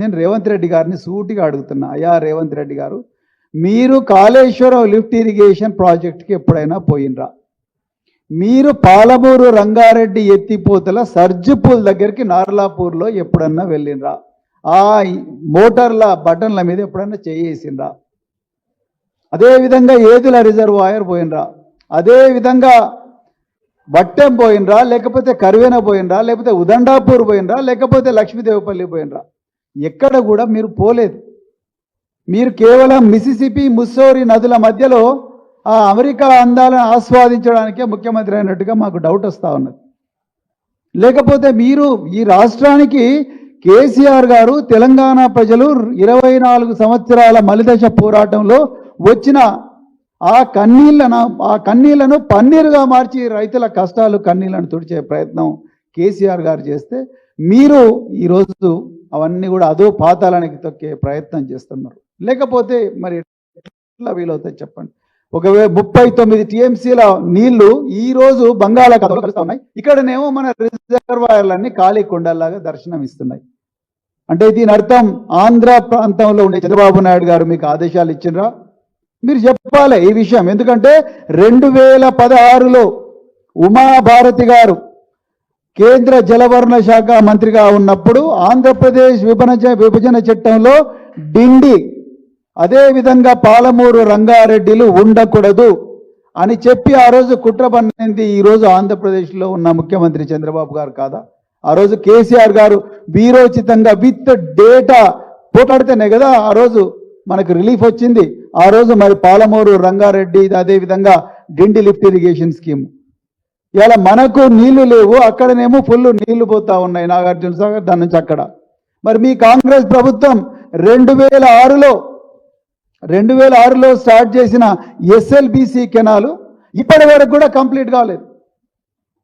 నేను రేవంత్ రెడ్డి గారిని సూటిగా అడుగుతున్నా. అయ్యా రేవంత్ రెడ్డి గారు మీరు కాళేశ్వరం లిఫ్ట్ ఇరిగేషన్ ప్రాజెక్ట్కి ఎప్పుడైనా పోయినరా? మీరు పాలమూరు రంగారెడ్డి ఎత్తిపోతల సర్జుపూల్ దగ్గరికి నార్లాపూర్లో ఎప్పుడన్నా వెళ్ళినరా? ఆ మోటార్ల బటన్ల మీద ఎప్పుడన్నా చేయేసిండ్రా అదేవిధంగా ఏదుల రిజర్వాయర్ పోయినరా? అదేవిధంగా వట్టెం పోయినరా? లేకపోతే కరువేన పోయినరా? లేకపోతే ఉదండాపూర్ పోయినరా? లేకపోతే లక్ష్మీదేవపల్లి పోయినరా? ఎక్కడ కూడా మీరు పోలేదు. మీరు కేవలం మిసిసిపి ముస్సోరి నదుల మధ్యలో ఆ అమెరికా అందాలను ఆస్వాదించడానికే ముఖ్యమంత్రి అయినట్టుగా మాకు డౌట్ వస్తూ ఉన్నది. లేకపోతే మీరు ఈ రాష్ట్రానికి కేసీఆర్ గారు తెలంగాణ ప్రజలు ఇరవై నాలుగు సంవత్సరాల మలిదశ పోరాటంలో వచ్చిన ఆ కన్నీళ్ళను ఆ కన్నీళ్ళను పన్నీరుగా మార్చి రైతుల కష్టాలు కన్నీళ్ళను తుడిచే ప్రయత్నం కేసీఆర్ గారు చేస్తే మీరు ఈరోజు అవన్నీ కూడా అదో పాతాలనికి తొక్కే ప్రయత్నం చేస్తున్నారు. లేకపోతే మరి ఎట్లా వీలవుతాయి చెప్పండి? ఒకవేళ ముప్పై తొమ్మిది టీఎంసీల నీళ్ళు ఈ రోజు బంగాళాఖాతంలో కలుస్తా ఉన్నాయి ఇక్కడనేమో మన రిజర్వాయర్లన్నీ ఖాళీ కొండల్లాగా దర్శనం ఇస్తున్నాయి అంటే దీని అర్థం ఆంధ్ర ప్రాంతంలో ఉండే చంద్రబాబు నాయుడు గారు మీకు ఆదేశాలు ఇచ్చినరా మీరు చెప్పాలి ఈ విషయం. ఎందుకంటే రెండు వేల పదహారులో ఉమాభారతి గారు కేంద్ర జలవరణ శాఖ మంత్రిగా ఉన్నప్పుడు ఆంధ్రప్రదేశ్ విభజన విభజన చట్టంలో డిండి అదేవిధంగా పాలమూరు రంగారెడ్డిలు ఉండకూడదు అని చెప్పి ఆ రోజు కుట్ర పన్నింది ఈ రోజు ఆంధ్రప్రదేశ్లో ఉన్న ముఖ్యమంత్రి చంద్రబాబు గారు కాదా? ఆ రోజు కేసీఆర్ గారు వీరోచితంగా విత్ డేటా పోటాడితేనే కదా ఆ రోజు మనకు రిలీఫ్ వచ్చింది. ఆ రోజు మరి పాలమూరు రంగారెడ్డి అదేవిధంగా డిండి లిఫ్ట్ ఇరిగేషన్ స్కీమ్. ఇలా మనకు నీళ్ళు లేవు అక్కడనేమో ఫుల్ నీళ్ళు పోతా ఉన్నాయి నాగార్జున సాగర్ దాని నుంచి అక్కడ. మరి మీ కాంగ్రెస్ ప్రభుత్వం రెండు వేల ఆరులో రెండు వేల ఆరులో స్టార్ట్ చేసిన ఎస్ఎల్బిసి కెనాలు ఇప్పటి వరకు కూడా కంప్లీట్ కాలేదు.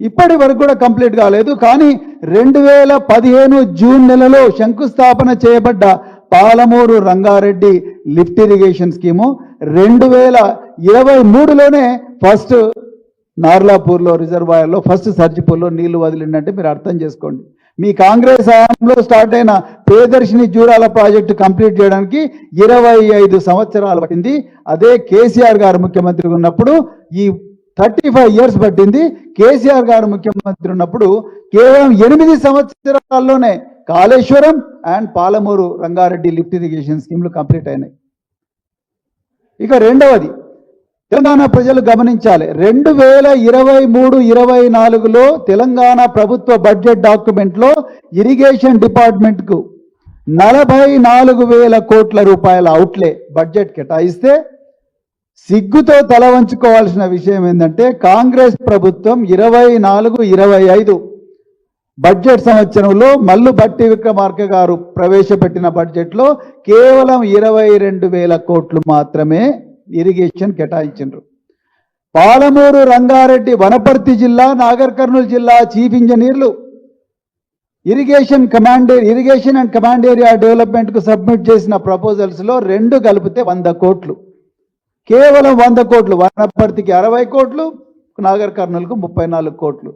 ఇప్పటి వరకు కూడా కంప్లీట్ కాలేదు కానీ రెండు వేల పదిహేను జూన్ నెలలో శంకుస్థాపన చేయబడ్డ Palamuru Rangareddy lift irrigation scheme రెండు వేల ఇరవై మూడులోనే ఫస్ట్ నార్లాపూర్లో రిజర్వాయర్లో ఫస్ట్ సర్జిపూర్లో నీళ్ళు వదిలిందంటే మీరు అర్థం చేసుకోండి. మీ కాంగ్రెస్ హయాంలో స్టార్ట్ అయిన ప్రియదర్శిని జూరాల ప్రాజెక్టు కంప్లీట్ చేయడానికి ఇరవై ఐదు సంవత్సరాలు పట్టింది. అదే కేసీఆర్ గారు ముఖ్యమంత్రి ఉన్నప్పుడు ఈ థర్టీ ఫైవ్ ఇయర్స్ పట్టింది. కేసీఆర్ గారు ముఖ్యమంత్రి ఉన్నప్పుడు కేవలం ఎనిమిది సంవత్సరాల్లోనే Kaleshwaram and Palamuru Rangareddy lift irrigation స్కీమ్లు complete అయినాయి. ఇక రెండవది తెలంగాణ ప్రజలు గమనించాలి. రెండు వేల ఇరవై మూడు ఇరవై నాలుగులో తెలంగాణ ప్రభుత్వ బడ్జెట్ డాక్యుమెంట్లో ఇరిగేషన్ డిపార్ట్మెంట్కు నలభై నాలుగు వేల కోట్ల రూపాయల అవుట్లే బడ్జెట్ కేటాయిస్తే సిగ్గుతో తల వంచుకోవాల్సిన విషయం ఏంటంటే కాంగ్రెస్ ప్రభుత్వం ఇరవై నాలుగు ఇరవై ఐదు బడ్జెట్ సంవత్సరంలో మల్లు బట్టి విక్రమార్క గారు ప్రవేశపెట్టిన బడ్జెట్లో కేవలం ఇరవై రెండు వేల కోట్లు మాత్రమే ఇరిగేషన్ కేటాయించారు పాలమూరు రంగారెడ్డి వనపర్తి జిల్లా నాగర్ కర్నూలు జిల్లా చీఫ్ ఇంజనీర్లు irrigation command irrigation and command area డెవలప్మెంట్కు submit చేసిన ప్రపోజల్స్లో రెండు కలిపితే వంద కోట్లు. కేవలం వంద కోట్లు వనపర్తికి అరవై కోట్లు నాగర్ కర్నూలుకు ముప్పై నాలుగు కోట్లు.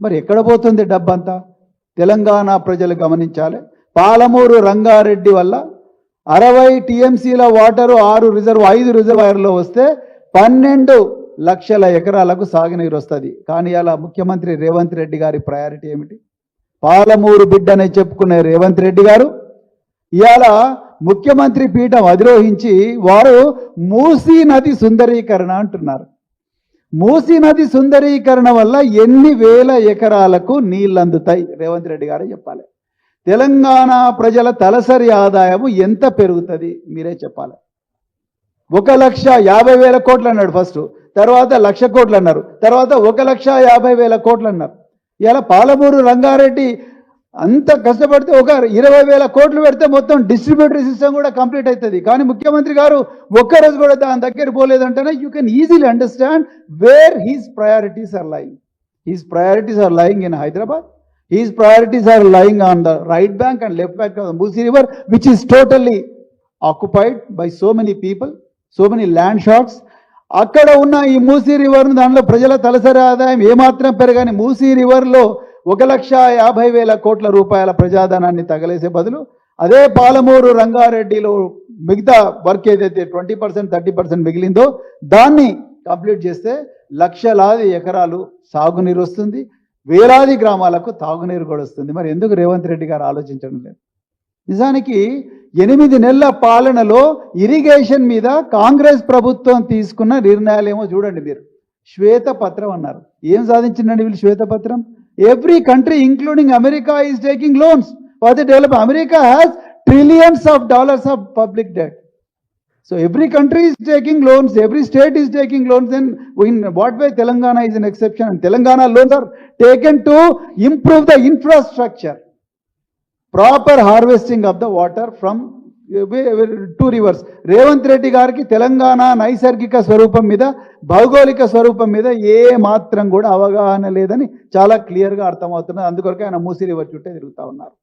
మరి ఎక్కడ పోతుంది డబ్బంతా? తెలంగాణ ప్రజలు గమనించాలి. పాలమూరు రంగారెడ్డి వల్ల అరవై టీఎంసీల వాటరు ఆరు రిజర్వ్ ఐదు రిజర్వాయర్లో వస్తే పన్నెండు లక్షల ఎకరాలకు సాగునీరు వస్తుంది. కానీ అలా ముఖ్యమంత్రి రేవంత్ రెడ్డి గారి ప్రయారిటీ ఏమిటి? పాలమూరు బిడ్డనే చెప్పుకునే రేవంత్ రెడ్డి గారు ఇవాళ ముఖ్యమంత్రి పీఠం అధిరోహించి వారు మూసీ నది సుందరీకరణ అంటున్నారు. మూసీ నది సుందరీకరణ వల్ల ఎన్ని వేల ఎకరాలకు నీళ్ళు అందుతాయి రేవంత్ రెడ్డి గారే చెప్పాలి. తెలంగాణ ప్రజల తలసరి ఆదాయము ఎంత పెరుగుతుంది? మీరే చెప్పాలి. ఒక లక్ష యాభై వేల కోట్లు అన్నాడు ఫస్ట్. తర్వాత లక్ష కోట్లు అన్నారు. తర్వాత ఒక లక్ష యాభై వేల కోట్లు అన్నారు. ఇలా పాలమూరు రంగారెడ్డి అంత కష్టపడితే ఒక ఇరవై వేల కోట్లు పెడితే మొత్తం డిస్ట్రిబ్యూటరీ సిస్టమ్ కూడా కంప్లీట్ అవుతుంది కానీ ముఖ్యమంత్రి గారు ఒక్కరోజు కూడా దాని దగ్గర పోలేదంటేనే you can easily understand where his priorities are lying his priorities are lying in Hyderabad his priorities are lying on the right bank and left bank of the Musi river which is totally occupied by so many people so many land sharks అక్కడ ఉన్న ఈ మూసీ రివర్ను దానిలో ప్రజల తలసరి ఆదాయం ఏమాత్రం పెరగని మూసీ రివర్లో ఒక లక్ష యాభై వేల కోట్ల రూపాయల ప్రజాధనాన్ని తగలేసే బదులు అదే పాలమూరు రంగారెడ్డిలో మిగతా వర్క్ ఏదైతే ట్వంటీ పర్సెంట్ థర్టీ పర్సెంట్ మిగిలిందో దాన్ని కంప్లీట్ చేస్తే లక్షలాది ఎకరాలు సాగునీరు వస్తుంది. వేలాది గ్రామాలకు తాగునీరు కూడా వస్తుంది. మరి ఎందుకు రేవంత్ రెడ్డి గారు ఆలోచించడం లేదు? నిజానికి ఎనిమిది నెలల పాలనలో ఇరిగేషన్ మీద కాంగ్రెస్ ప్రభుత్వం తీసుకున్న నిర్ణయాలు ఏమో చూడండి మీరు. శ్వేతపత్రం అన్నారు. ఏం సాధించిందండి వీళ్ళు శ్వేతపత్రం? Every country including America is taking loans for the develop America has trillions of dollars of public debt so every country is taking loans every state is taking loans and in what way Telangana is an exception Telangana loans are taken to improve the infrastructure proper harvesting of the water from two rivers Revanth Reddy గారికి తెలంగాణ నైసర్గిక స్వరూపం మీద భౌగోళిక స్వరూపం మీద ఏ మాత్రం కూడా అవగాహన లేదని చాలా క్లియర్గా అర్థమవుతున్నది. అందుకొరకే ఆయన మూసి రివర్ చుట్టే తిరుగుతూ ఉన్నారు.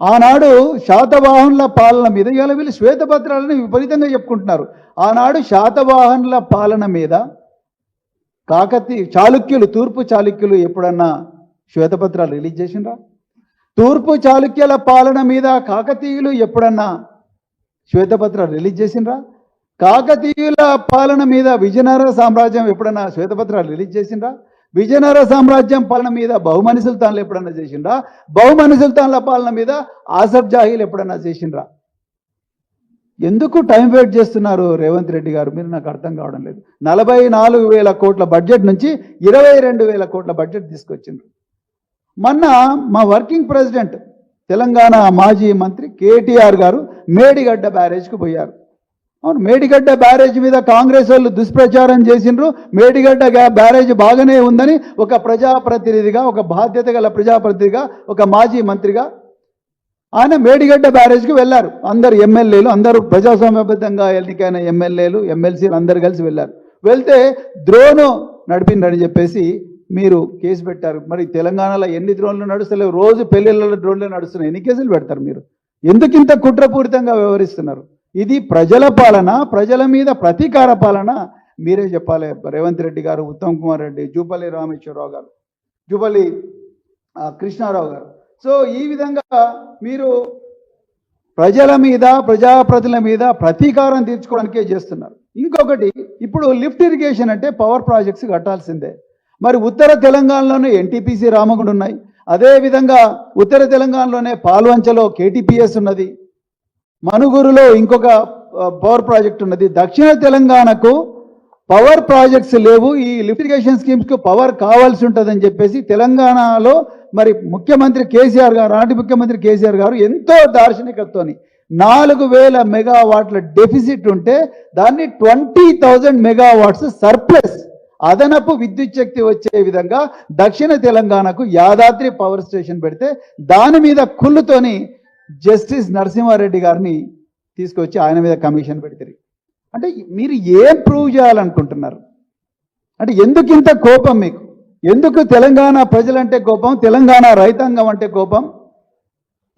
ఆనాడు శాతవాహనుల పాలన మీద ఇవాళ వీళ్ళు శ్వేతపత్రాలను విపరీతంగా చెప్పుకుంటున్నారు. ఆనాడు శాతవాహనుల పాలన మీద కాకతి చాళుక్యులు తూర్పు చాళుక్యులు ఎప్పుడన్నా శ్వేతపత్రాలు రిలీజ్ చేసిండ్రా? తూర్పు చాళుక్యుల పాలన మీద కాకతీయులు ఎప్పుడన్నా శ్వేతపత్రాలు రిలీజ్ చేసిండ్రా? కాకతీయుల పాలన మీద విజయనగర సామ్రాజ్యం ఎప్పుడన్నా శ్వేతపత్రాలు రిలీజ్ చేసిండ్రా? విజయనగర సామ్రాజ్యం పాలన మీద బహుమని సుల్తాన్లు ఎప్పుడన్నా చేసిండ్రా? బహుమని సుల్తాన్ల పాలన మీద ఆసఫ్ జాహీలు ఎప్పుడన్నా చేసిండ్రా? ఎందుకు టైం వెయిట్ చేస్తున్నారు రేవంత్ రెడ్డి గారు? మీరు నాకు అర్థం కావడం లేదు. నలభై నాలుగు వేల కోట్ల బడ్జెట్ నుంచి ఇరవై రెండు వేల కోట్ల బడ్జెట్ తీసుకొచ్చింది మొన్న మా వర్కింగ్ ప్రెసిడెంట్ తెలంగాణ మాజీ మంత్రి కేటీఆర్ గారు మేడిగడ్డ బ్యారేజ్కి పోయారు. అవును మేడిగడ్డ బ్యారేజ్ మీద కాంగ్రెస్ వాళ్ళు దుష్ప్రచారం చేసిండ్రు. మేడిగడ్డ బ్యారేజ్ బాగానే ఉందని ఒక ప్రజాప్రతినిధిగా ఒక బాధ్యత గల ప్రజాప్రతినిధిగా ఒక మాజీ మంత్రిగా ఆయన మేడిగడ్డ బ్యారేజ్కి వెళ్ళారు. అందరు ఎమ్మెల్యేలు అందరూ ప్రజాస్వామ్యబద్ధంగా ఎన్నికైన ఎమ్మెల్యేలు ఎమ్మెల్సీలు అందరు కలిసి వెళ్ళారు. వెళ్తే ద్రోణు నడిపిండని చెప్పేసి మీరు కేసు పెట్టారు. మరి తెలంగాణలో ఎన్ని డ్రోన్లు నడుస్తలేవు? రోజు పెళ్ళిళ్ళలో డ్రోన్లు నడుస్తున్నాయి. ఎన్ని కేసులు పెడతారు మీరు? ఎందుకు ఇంత కుట్రపూరితంగా వ్యవహరిస్తున్నారు? ఇది ప్రజల పాలన ప్రజల మీద ప్రతీకార పాలన. మీరే చెప్పాలి రేవంత్ రెడ్డి గారు ఉత్తమ్ కుమార్ రెడ్డి జూపల్లి రామేశ్వరరావు గారు జూపల్లి కృష్ణారావు గారు. సో ఈ విధంగా మీరు ప్రజల మీద ప్రజాప్రతినిధుల మీద ప్రతీకారం తీర్చుకోవడానికే చేస్తున్నారు. ఇంకొకటి ఇప్పుడు లిఫ్ట్ ఇరిగేషన్ అంటే పవర్ ప్రాజెక్ట్స్ కట్టాల్సిందే. మరి ఉత్తర తెలంగాణలోనే ఎన్టీపీసీ రామగుండ ఉన్నాయి. అదేవిధంగా ఉత్తర తెలంగాణలోనే పాల్వంచలో కేటీపీఎస్ ఉన్నది. మనుగురులో ఇంకొక పవర్ ప్రాజెక్ట్ ఉన్నది. దక్షిణ తెలంగాణకు పవర్ ప్రాజెక్ట్స్ లేవు. ఈ లిఫ్టిగేషన్ స్కీమ్స్కు పవర్ కావాల్సి ఉంటుందని చెప్పేసి తెలంగాణలో మరి ముఖ్యమంత్రి కేసీఆర్ గారు నాటి ముఖ్యమంత్రి కేసీఆర్ గారు ఎంతో దార్శనికతతోని నాలుగు వేల మెగావాట్ల డెఫిసిట్ ఉంటే దాన్ని ట్వంటీ థౌజండ్ మెగావాట్స్ సర్ప్లస్ అదనపు విద్యుత్ శక్తి వచ్చే విధంగా దక్షిణ తెలంగాణకు యాదాద్రి పవర్ స్టేషన్ పెడితే దాని మీద కుళ్ళుతోని జస్టిస్ నరసింహారెడ్డి గారిని తీసుకొచ్చి ఆయన మీద కమిషన్ పెడతారు. అంటే మీరు ఏం ప్రూవ్ చేయాలనుకుంటున్నారు? అంటే ఎందుకు ఇంత కోపం మీకు? ఎందుకు తెలంగాణ ప్రజలంటే కోపం తెలంగాణ రైతాంగం అంటే కోపం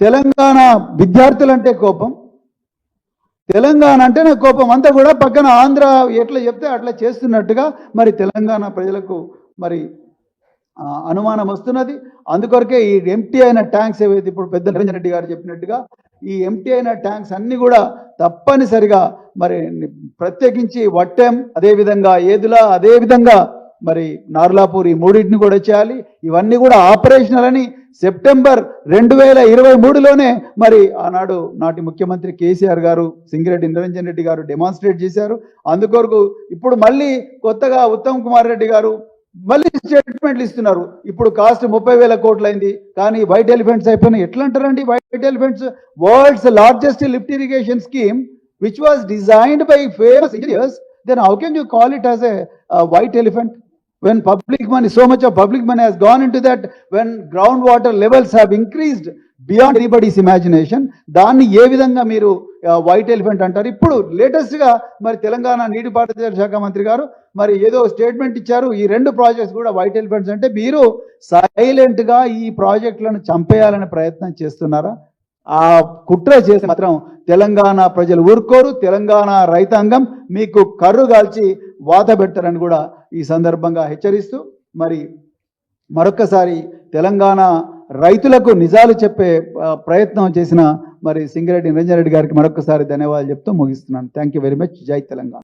తెలంగాణ విద్యార్థులంటే కోపం తెలంగాణ అంటేనే కోపం అంతా కూడా పక్కన ఆంధ్ర ఎట్లా చెప్తే అట్లా చేస్తున్నట్టుగా మరి తెలంగాణ ప్రజలకు మరి అనుమానం వస్తున్నది. అందుకొరకే ఈ ఎంటీ అయిన ట్యాంక్స్ ఏవైతే ఇప్పుడు పెద్ద నిరంజన్ రెడ్డి గారు చెప్పినట్టుగా ఈ ఎంటీ అయిన ట్యాంక్స్ అన్ని కూడా తప్పనిసరిగా మరి ప్రత్యేకించి వట్టెం అదేవిధంగా ఏదులా అదేవిధంగా మరి నార్లాపూర్ ఈ మూడింటిని కూడా చేయాలి. ఇవన్నీ కూడా ఆపరేషనల్ అని సెప్టెంబర్ రెండు వేల ఇరవై మూడులోనే మరి ఆనాడు నాటి ముఖ్యమంత్రి కేసీఆర్ గారు సింగిరెడ్డి నిరంజన్ రెడ్డి గారు డెమాన్స్ట్రేట్ చేశారు. అందుకొరకు ఇప్పుడు మళ్ళీ కొత్తగా ఉత్తమ్ కుమార్ రెడ్డి గారు మళ్ళీ స్టేట్మెంట్లు ఇస్తున్నారు. ఇప్పుడు కాస్ట్ ముప్పై వేల కోట్లు అయింది కానీ వైట్ ఎలిఫెంట్స్ అయిపోయినాయి. ఎట్లా అంటారండి white elephants world's largest lift irrigation scheme which was designed by famous engineers then how can you call it as a white elephant when public money, so much of public money has gone into that, when groundwater levels have increased beyond anybody's imagination, దాన్ని ఏ విధంగా మీరు white elephant అంటారు. ఇప్పుడు లేటెస్ట్గా మరి తెలంగాణ నీటిపారుదల శాఖ మంత్రి గారు మరి ఏదో స్టేట్మెంట్ ఇచ్చారు. ఈ రెండు ప్రాజెక్ట్స్ కూడా వైట్ ఎలిఫెంట్స్ అంటే మీరు సైలెంట్గా ఈ ప్రాజెక్టులను చంపేయాలనే ప్రయత్నం చేస్తున్నారా? ఆ కుట్ర చేసి మాత్రం తెలంగాణ ప్రజలు ఊరుకోరు. తెలంగాణ రైతాంగం మీకు కర్రు కాల్చి వాత పెట్టారని కూడా ఈ సందర్భంగా హెచ్చరిస్తూ మరి మరొక్కసారి తెలంగాణ రైతులకు నిజాలు చెప్పే ప్రయత్నం చేసిన మరి సింగిరెడ్డి నిరంజన్ రెడ్డి గారికి మరొకసారి ధన్యవాదాలు చెప్తూ ముగిస్తున్నాను. థ్యాంక్ యూ వెరీ మచ్ జై తెలంగాణ.